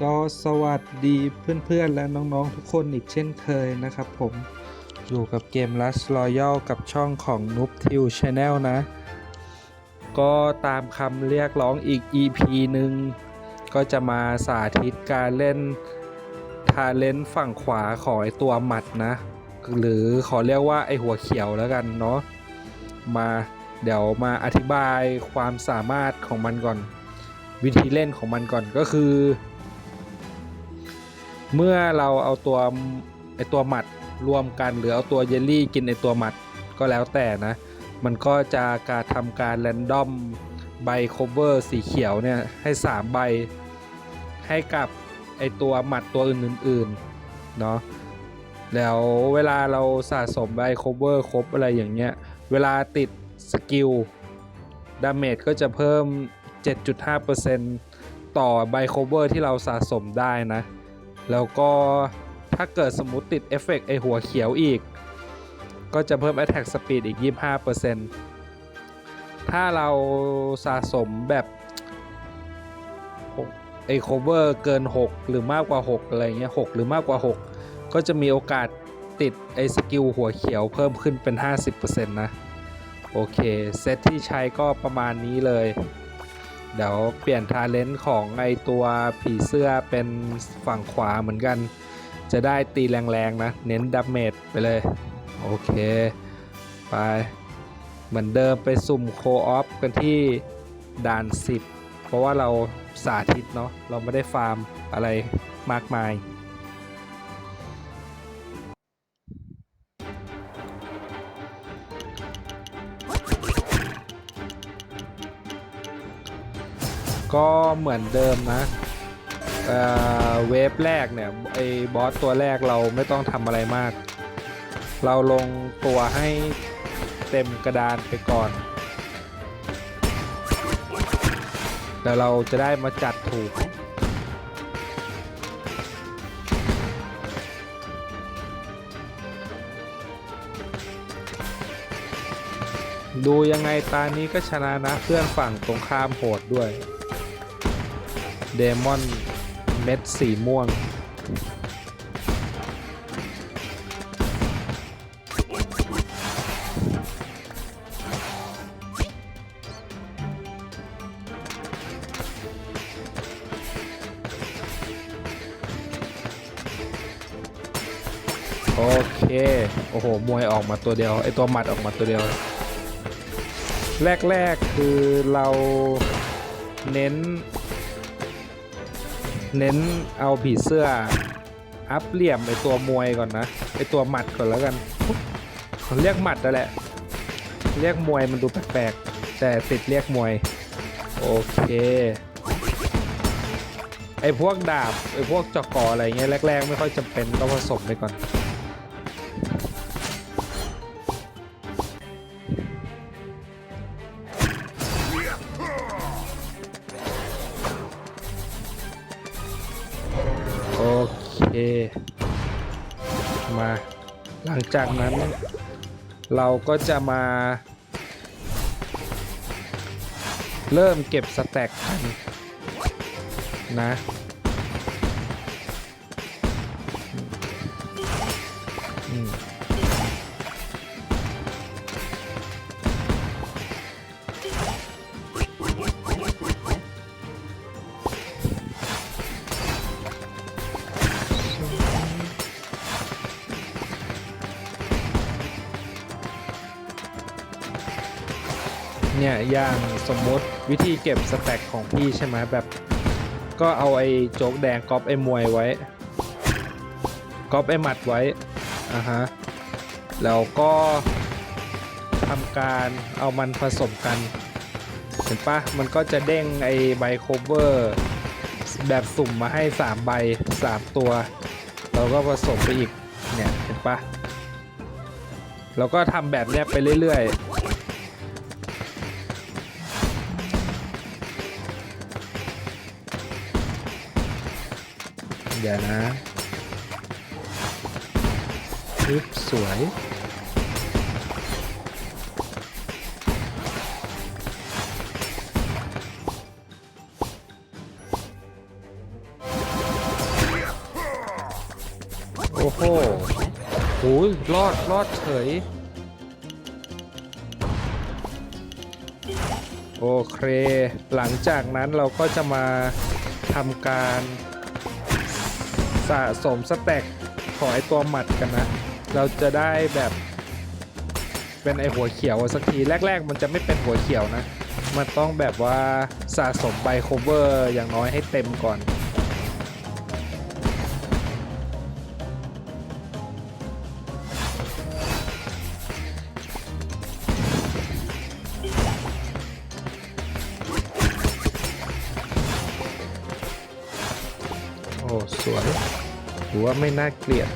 ก็สวัสดีเพื่อนๆและน้องๆทุกคนอีกเช่นเคยนะครับผมอยู่กับเกม Last Royal กับช่องของ Noob t i l Channel นะ ก็ตามคำเรียกร้องอีก EP หนึ่งก็จะมาสาธิตการเล่นทาเลนต์ฝั่งขวาของไอตัวหมัดนะ หรือขอเรียกว่าไอหัวเขียวแล้วกันเนาะมาเดี๋ยวมาอธิบายความสามารถของมันก่อน วิธีเล่นของมันก่อนก็คือ เมื่อเราเอาตัวไอตัวหมัดรวมกันหรือเอาตัวเยลลี่กินไอตัวหมัดก็แล้วแต่นะ มันก็จะการทำการแรนดอมใบโคเวอร์สีเขียวเนี่ยให้ 3 ใบให้กับไอตัวหมัดตัวอื่นๆเนาะแล้วเวลาเราสะสมใบโคเวอร์ครบอะไรอย่างเงี้ย เวลาติดสกิลดาเมจก็จะเพิ่ม 7.5%ต่อใบโคเวอร์ที่เราสะสมได้นะ แล้วก็ถ้าเกิดสมมติติดเอฟเฟกต์ไอหัวเขียวอีก ก็จะเพิ่ม Attack Speed อีก 25%ถ้าเราสะสมแบบไอโคเวอร์เกิน 6 หรือมากกว่า 6 อะไรเงี้ย 6 หรือมากกว่า 6 ก็จะมีโอกาสติดไอสกิลหัวเขียวเพิ่มขึ้นเป็น 50%นะ โอเค เซตที่ใช้ก็ประมาณนี้เลย เดี๋ยวเปลี่ยนทาเลนต์ของไอตัวผีเสื้อเป็นฝั่งขวาเหมือนกัน จะได้ตีแรงๆนะ เน้นดาเมจไปเลย โอเค ไป เหมือนเดิมไปสุ่มโคออฟกันที่ด่าน 10 เพราะว่าเราสาธิตเนาะเราไม่ได้ฟาร์มอะไรมากมาย ก็เหมือนเดิมนะเอ่อเวฟแรกเนี่ยไอ้บอสตัวแรกเราไม่ต้องทำอะไรมาก เราลงตัวให้เต็มกระดานไปก่อนแล้วเราจะได้มาจัดถูก ดูยังไงตานี้ก็ชนะนะเพื่อนฝั่งตรงข้ามโหดด้วย เดมอนเม็ดสีม่วง โอเค โอ้โห มวยออกมาตัวเดียว ไอตัวหมัดออกมาตัวเดียว แรก ๆ คือเราเน้น เน้นเอาผีเสื้อ อัพเหลี่ยมไอตัวมวยก่อนนะไอตัวหมัดก่อนแล้วกันเขาเรียกหมัดนั่นแหละ เรียกมวยมันดูแปลกๆแต่ติดเรียกมวย โอเคไอพวกดาบไอพวกจอกกออะไรเงี้ยแรกๆ ไม่ค่อยจำเป็นก็ผสมไปก่อน เค มา หลังจากนั้นเราก็จะมา เริ่มเก็บสแต็กกันนะ เนี่ยอย่างสมมติวิธีเก็บสแต็กของพี่ใช่ไหมแบบ ก็เอาไอ้โจ๊กแดงก๊อปไอ้มวยไว้ก๊อปไอ้หมัดไว้อ่าฮะแล้วก็ทำการเอามันผสมกัน เห็นปะมันก็จะเด้งไอ้ใบโคเวอร์แบบสุ่มมาให้ 3 ใบ 3 ตัว เราก็ผสมไปอีกเนี่ยเห็นปะเราก็ทำแบบเนี้ยไปเรื่อยๆ เดี๋ยวนะปึ๊บสวย โอ้โหโอ้ยรอด รอดเฉย โอเค หลังจากนั้นเราก็จะมาทำการ สะสมสแต็กของไอตัวหมัดกันนะ เราจะได้แบบเป็นไอหัวเขียวสักทีแรก ๆ มันจะไม่เป็นหัวเขียวนะ มันต้องแบบว่าสะสมใบโคเวอร์อย่างน้อยให้เต็มก่อน อ้สวยถือว่าไม่น่าเกลียด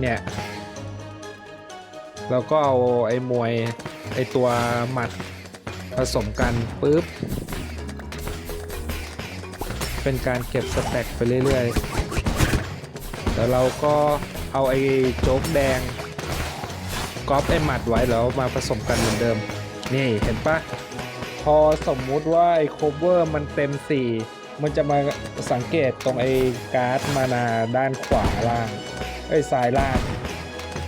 เนี่ยเราก็เอาไอ้มวยไอ้ตัวหมัดผสมกันปุ๊บ เป็นการเก็บสแต็กไปเรื่อยๆ แล้วเราก็เอาไอ้โจ๊กแดงก๊อปไอ้หมัดไว้แล้วมาผสมกันเหมือนเดิม นี่เห็นปะ พอสมมุติว่าไอ้โคเวอร์มันเต็ม4มันจะมาสังเกตตรงไอ้การ์ดมานาด้านขวาล่างไอ้ซ้ายล่าง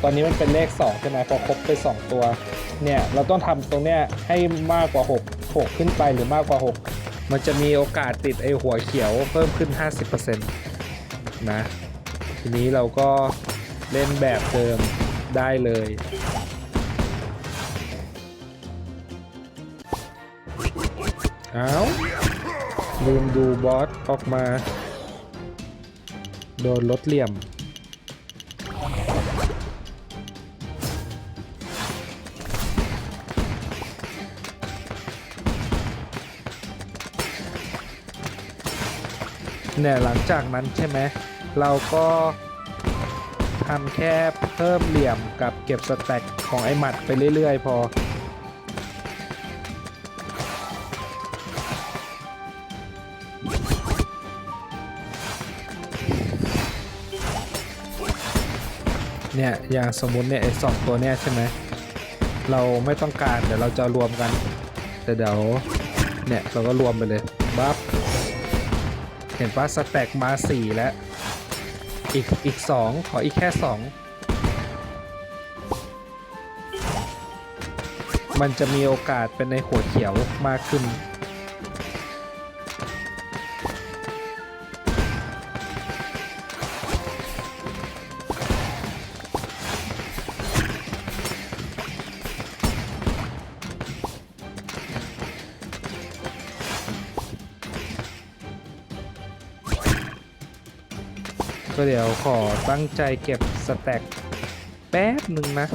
ตอนนี้มันเป็นเลข2ใช่ไหมพอครบไป 2 ตัว เนี่ยเราต้องทำตรงเนี้ยให้มากกว่า 6 6 ขึ้นไปหรือมากกว่า 6 มันจะมีโอกาสติดไอ้หัวเขียวเพิ่มขึ้น 50%นะ ทีนี้เราก็เล่นแบบเดิมได้เลย เอาลืมดูบอสออกมา โดนลดเหลี่ยม เนี่ยหลังจากนั้นใช่ไหม เราก็ทำแค่เพิ่มเหลี่ยมกับเก็บสแต็กของไอหมัดไปเรื่อยๆ พอ เนี่ยอย่างสมมุติเนี่ยไอ้สองตัวเนี่ยใช่ไหมเราไม่ต้องการเดี๋ยวเราจะรวมกันแต่เดี๋ยวเนี่ยเราก็รวมไปเลยบัฟเห็นปะสแต็กมา4แล้วอีกอีก2ขออีกแค่2มันจะมีโอกาสเป็นในหัวเขียวมากขึ้น ก็เดี๋ยวขอตั้งใจเก็บสแต็กแป๊บหนึ่งนะ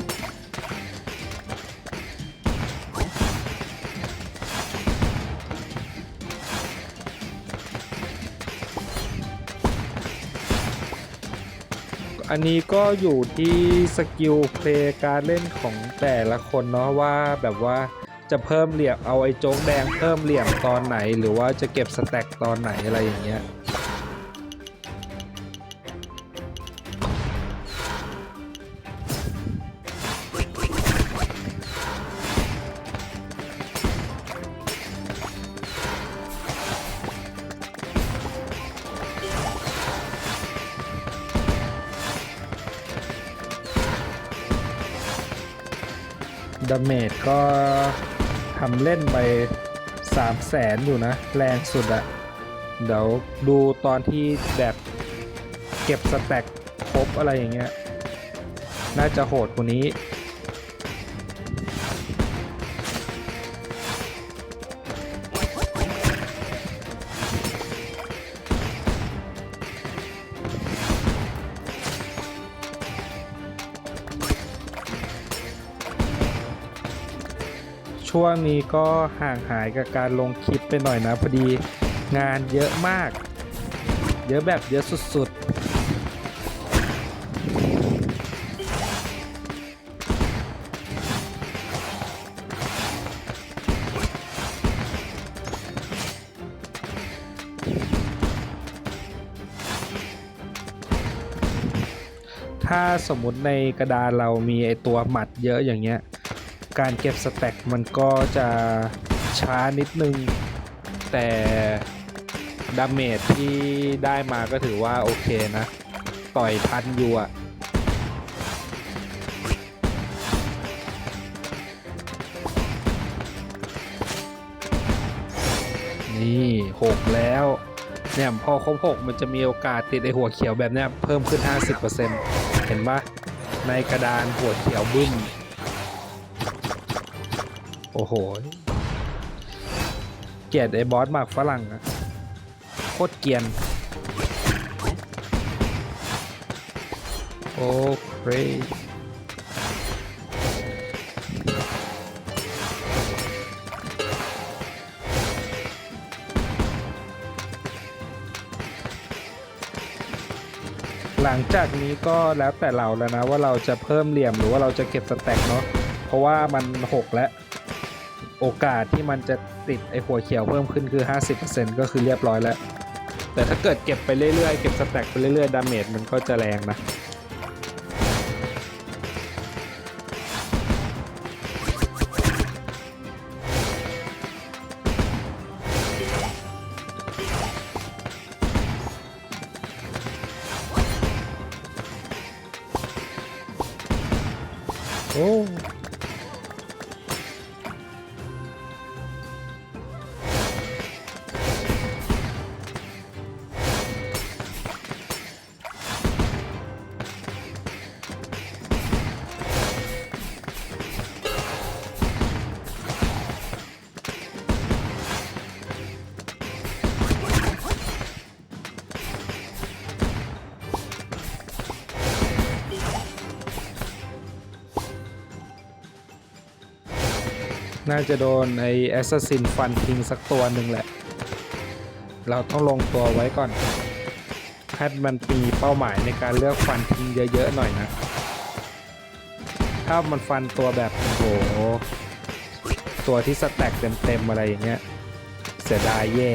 อันนี้ก็อยู่ที่สกิลเพลย์การเล่นของแต่ละคนเนาะว่าแบบว่าจะเพิ่มเหลี่ยมเอาไอ้โจ๊กแดงเพิ่มเหลี่ยมตอนไหน หรือว่าจะเก็บสแต็กตอนไหนอะไรอย่างเงี้ย เมจก็ทำเล่นไป3 0 0แสนอยู่นะ แรงสุดอะเดี๋ยวดูตอนที่แบบเก็บสแต็กครบอะไรอย่างเงี้ย น่าจะโหดกว่านี้ ช่วงนี้ก็ห่างหายกับการลงคลิปไปหน่อยนะพอดีงานเยอะมาก เยอะแบบเยอะสุดๆถ้าสมมุติในกระดานเรามีไอตัวหมัดเยอะอย่างเงี้ย การเก็บสแต็กมันก็จะช้านิดนึง แต่ดาเมจที่ได้มาก็ถือว่าโอเคนะ ต่อยทันอยู่อะนี่หกแล้ว เนี่ยพอครบหกมันจะมีโอกาสติดไอหัวเขียวแบบเนี้ยเพิ่มขึ้น 50%เห็นปะในกระดานหัวเขียวบึ้ม โอ้โห เกลียดไอ้บอสหมากฝรั่งอะโคตรเกียน โอ้เครหลังจากนี้ก็แล้วแต่เราแล้วนะว่าเราจะเพิ่มเหลี่ยมหรือว่าเราจะเก็บสแต็กเนาะเพราะว่ามัน6แล้ว โอกาสที่มันจะติดไอ้หัวเขียวเพิ่มขึ้นคือ 50%ก็คือเรียบร้อยแล้ว แต่ถ้าเกิดเก็บไปเรื่อยๆ เก็บสแต็กไปเรื่อยๆ ดาเมจมันก็จะแรงนะโอ้ น่าจะโดนไอ้แอสซัสซินฟันทิ้งสักตัวหนึ่งแหละ เราต้องลงตัวไว้ก่อนให้มันมีเป้าหมายในการเลือกฟันทิ้งเยอะๆหน่อยนะ ถ้ามันฟันตัวแบบโอ้โห ตัวที่สแต็กเต็มๆอะไรอย่างเงี้ย เสียดายแย่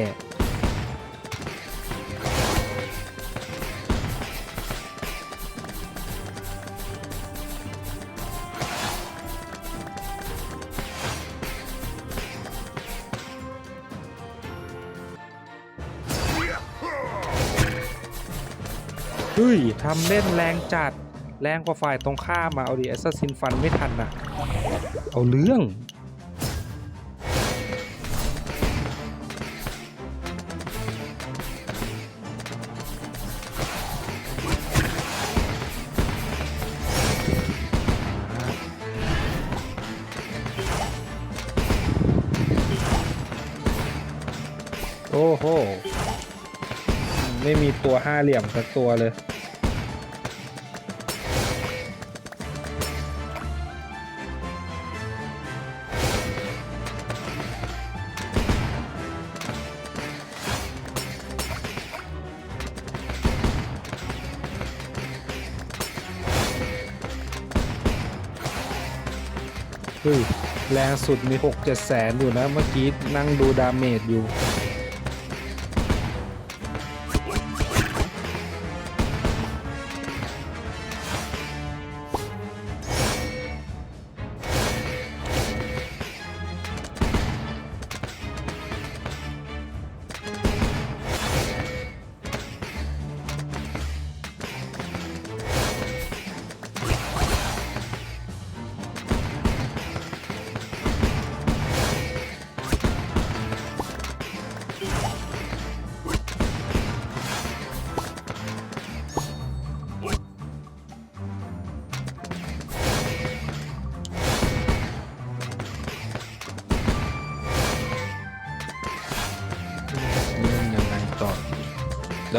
เฮ้ยทำเล่นแรงจัด แรงกว่าฝ่ายตรงข้ามมาเอาดิแอสซัสซินฟันไม่ทันน่ะเอาเรื่องโอ้โห ไม่มีตัวห้าเหลี่ยมสักตัวเลย แรงสุดมี6 7แสนอยู่นะ เมื่อกี้นั่งดูดาเมจอยู่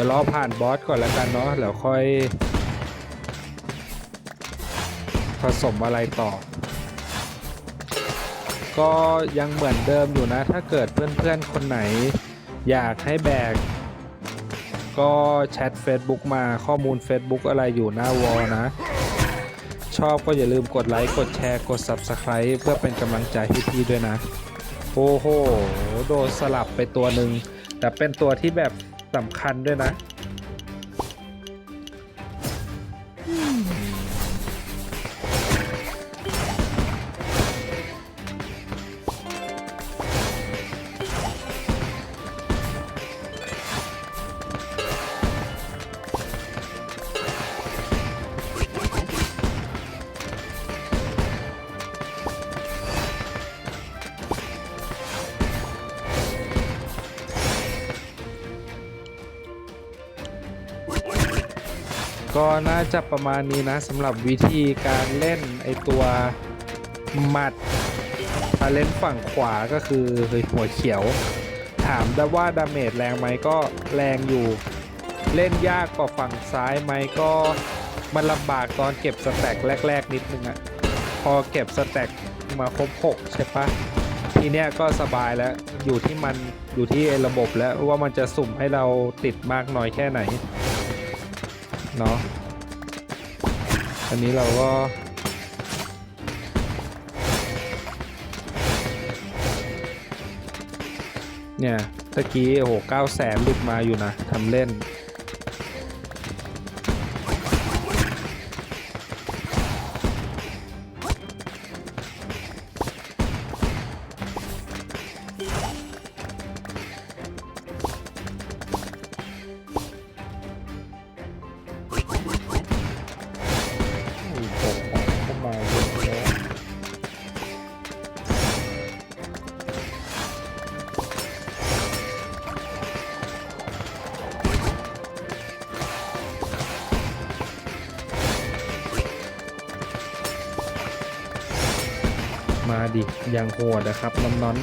ดี๋ยวรอผ่านบอสก่อนแล้วกันเนาะแล้วค่อย ผสมอะไรต่อ ก็ยังเหมือนเดิมอยู่นะ ถ้าเกิดเพื่อนๆ คนไหน อยากให้แบก ก็แชท Facebook มาข้อมูล Facebook อะไรอยู่หน้าวอลนะ ชอบก็อย่าลืมกดไลค์กดแชร์กด Subscribe เพื่อเป็นกำลังใจให้พี่ด้วยนะ โอ้โห โดนสลับไปตัวหนึ่งแต่เป็นตัวที่แบบ สำคัญด้วยนะ ก็น่าจะประมาณนี้นะสำหรับวิธีการเล่นไอตัวหมัดถ้าเล่นฝั่งขวาก็คือหัวเขียว ถามได้ว่าดาเมจแรงไหมก็แรงอยู่ เล่นยากกว่าฝั่งซ้ายไหมก็มันลำบากตอนเก็บสแต็กแรก ๆ นิดนึงอะพอเก็บสแต็กมาครบ6ใช่ปะทีเนี้ยก็สบายแล้วอยู่ที่มันอยู่ที่ระบบแล้วว่ามันจะสุ่มให้เราติดมากน้อยแค่ไหน เนาะอันนี้เราก็เนี่ยตะกี้โอ้โหเก้าแสนหลุดมาอยู่นะทำเล่น ดิอย่างโหดนะครับน้อน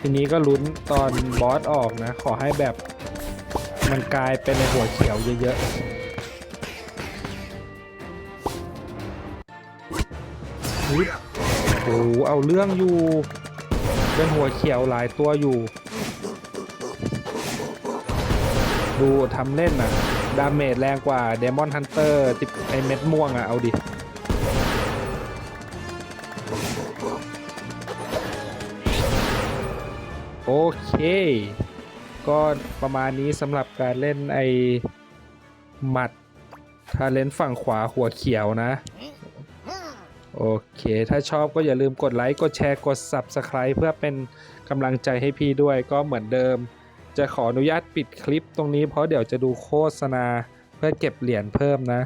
ทีนี้ก็ลุ้นตอนบอสออกนะ ขอให้แบบมันกลายเป็นในหัวเขียวเยอะๆโอ้โหเอาเรื่องอยู่ เป็นหัวเขียวหลายตัวอยู่ ดูทำเล่นนะดาเมจแรงกว่าเดมอนฮันเตอร์ติไอเม็ดม่วงอะเอาดิ โอเค ก็ประมาณนี้สำหรับการเล่นไอหมัดทาเลนฝั่งขวาหัวเขียวนะ โอเค ถ้าชอบก็อย่าลืมกดไลค์ กดแชร์ กด Subscribe เพื่อเป็นกำลังใจให้พี่ด้วยก็เหมือนเดิม จะขออนุญาตปิดคลิปตรงนี้เพราะเดี๋ยวจะดูโฆษณาเพื่อเก็บเหรียญเพิ่มนะ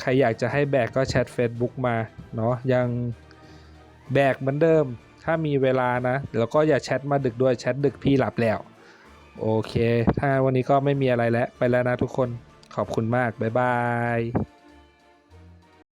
ใครอยากจะให้แบกก็แชท Facebook มาเนาะยังแบกเหมือนเดิม ถ้ามีเวลานะ แล้วก็อย่าแชทมาดึกด้วยแชทดึกพี่หลับแล้ว โอเค ถ้าวันนี้ก็ไม่มีอะไรแล้ว ไปแล้วนะทุกคนขอบคุณมาก บ๊ายบาย